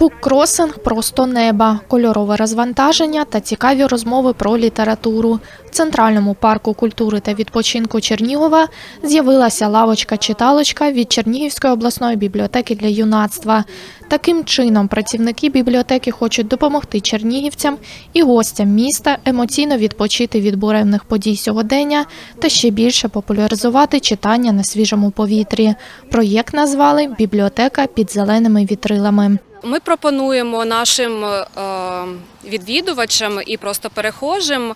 Буккросинг просто неба, кольорове розвантаження та цікаві розмови про літературу. В центральному парку культури та відпочинку Чернігова з'явилася лавочка-читалочка від Чернігівської обласної бібліотеки для юнацтва. Таким чином, працівники бібліотеки хочуть допомогти чернігівцям і гостям міста емоційно відпочити від буремних подій сьогодення та ще більше популяризувати читання на свіжому повітрі. Проєкт назвали Бібліотека під зеленими вітрилами. Ми пропонуємо нашим е, відвідувачам і просто перехожим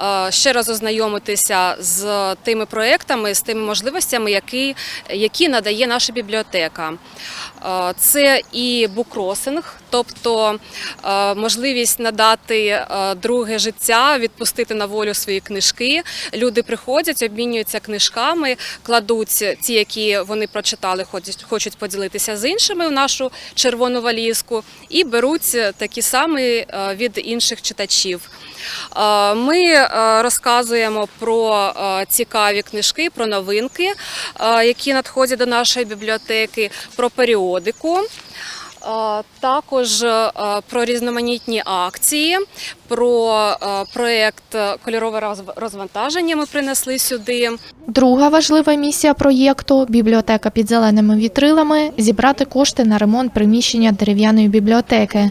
е, ще раз ознайомитися з тими проектами, з тими можливостями, які, які надає наша бібліотека. Е, Це і букросинг, тобто можливість надати друге життя, відпустити на волю свої книжки. Люди приходять, обмінюються книжками, кладуть ті, які вони прочитали, хочуть- поділитися з іншими в нашу червону валізку, і беруть такі самі е, від інших читачів. Е, Ми е, розказуємо про е, цікаві книжки, про новинки, е, які надходять до нашої бібліотеки, про періодику. Також е, про різноманітні акції, про е, проєкт кольорове розв- розвантаження ми принесли сюди. Друга важлива місія проєкту бібліотека під зеленими вітрилами зібрати кошти на ремонт приміщення дерев'яної бібліотеки.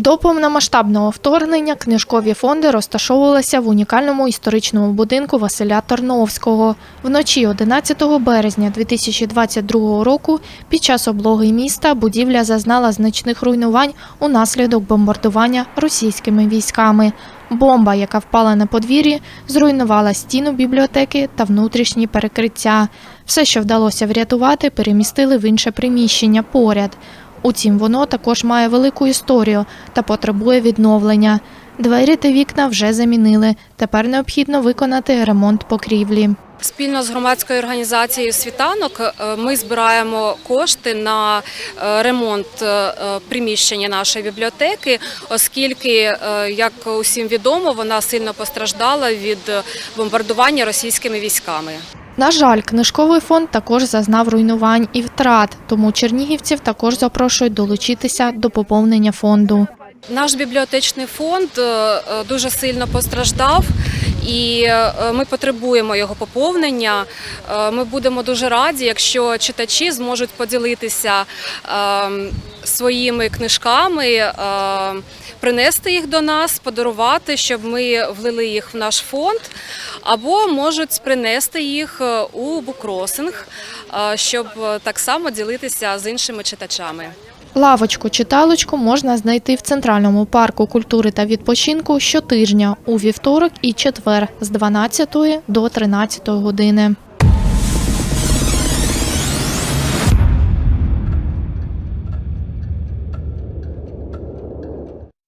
До повномасштабного вторгнення книжкові фонди розташовувалися в унікальному історичному будинку Василя Торновського. Вночі 11 березня 2022 року під час облоги міста будівля зазнала значних руйнувань унаслідок бомбардування російськими військами. Бомба, яка впала на подвір'ї, зруйнувала стіну бібліотеки та внутрішні перекриття. Все, що вдалося врятувати, перемістили в інше приміщення поряд. Утім, воно також має велику історію та потребує відновлення. Двері та вікна вже замінили. Тепер необхідно виконати ремонт покрівлі. Спільно з громадською організацією Світанок е, ми збираємо кошти на е, ремонт е, приміщення нашої бібліотеки, оскільки, як усім відомо, вона сильно постраждала від бомбардування російськими військами. На жаль, книжковий фонд також зазнав руйнувань і втрат, тому чернігівців також запрошують долучитися до поповнення фонду. Наш бібліотечний фонд е, е, дуже сильно постраждав. І е, ми потребуємо його поповнення. Е, Ми будемо дуже раді, якщо читачі зможуть поділитися е, своїми книжками, е, принести їх до нас, подарувати, щоб ми влили їх в наш фонд, або можуть принести їх у букросинг, щоб так само ділитися з іншими читачами. Лавочку-читалочку можна знайти в центральному парку культури та відпочинку щотижня у вівторок і четвер з 12 до 13 години.